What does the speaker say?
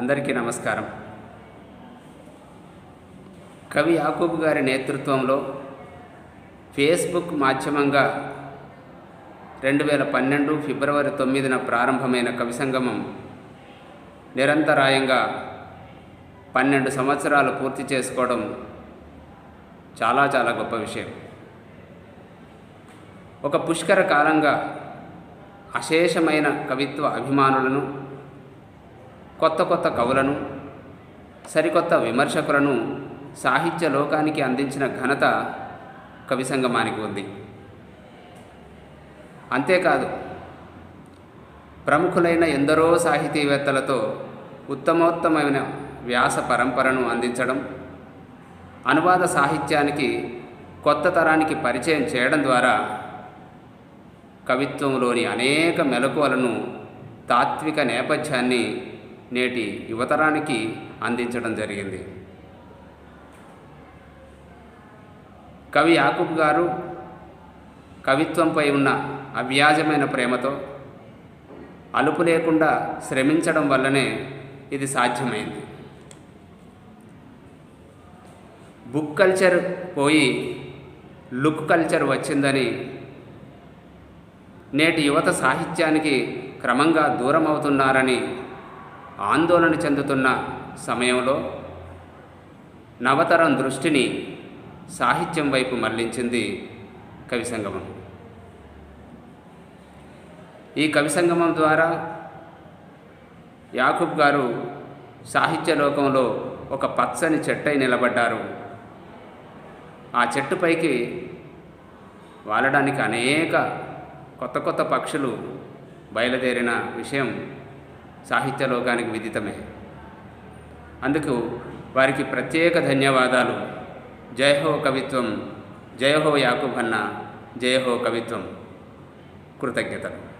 అందరికీ నమస్కారం. కవి యాకూబ్ గారి నేతృత్వంలో ఫేస్బుక్ మాధ్యమంగా రెండు వేల పన్నెండు ఫిబ్రవరి తొమ్మిదిన ప్రారంభమైన కవి సంగమం నిరంతరాయంగా పన్నెండు సంవత్సరాలు పూర్తి చేసుకోవడం చాలా చాలా గొప్ప విషయం. ఒక పుష్కర కాలంగా అశేషమైన కవిత్వ అభిమానులను కొత్త కొత్త కవులను సరికొత్త విమర్శకులను సాహిత్య లోకానికి అందించిన ఘనత కవి సంగమానికి ఉంది. అంతేకాదు ప్రముఖులైన ఎందరో సాహితీవేత్తలతో ఉత్తమోత్తమైన వ్యాస పరంపరను అందించడం అనువాద సాహిత్యానికి కొత్త తరానికి పరిచయం చేయడం ద్వారా కవిత్వంలోని అనేక మెలకువలను తాత్విక నేపథ్యాన్ని నేటి యువతరానికి అందించడం జరిగింది. కవి యాకూబ్ గారు కవిత్వంపై ఉన్న అవ్యాజమైన ప్రేమతో అలుపు లేకుండా శ్రమించడం వల్లనే ఇది సాధ్యమైంది. బుక్ కల్చర్ పోయి లుక్ కల్చర్ వచ్చిందని నేటి యువత సాహిత్యానికి క్రమంగా దూరం అవుతున్నారని ఆందోళన చెందుతున్న సమయంలో నవతరం దృష్టిని సాహిత్యం వైపు మళ్ళించింది కవి సంగమం. ఈ కవి సంగమం ద్వారా యాకూబ్ గారు సాహిత్య లోకంలో ఒక పచ్చని చెట్టై నిలబడ్డారు. ఆ చెట్టుపైకి వాలడానికి అనేక కొత్త కొత్త పక్షులు బయలుదేరిన విషయం సాహిత్య లోకానికి విదితమే. అందుకు వారికి ప్రత్యేక ధన్యవాదాలు. జయహో కవిత్వం జయహో యాకుభన్న జయహో కవిత్వం. కృతజ్ఞతలు.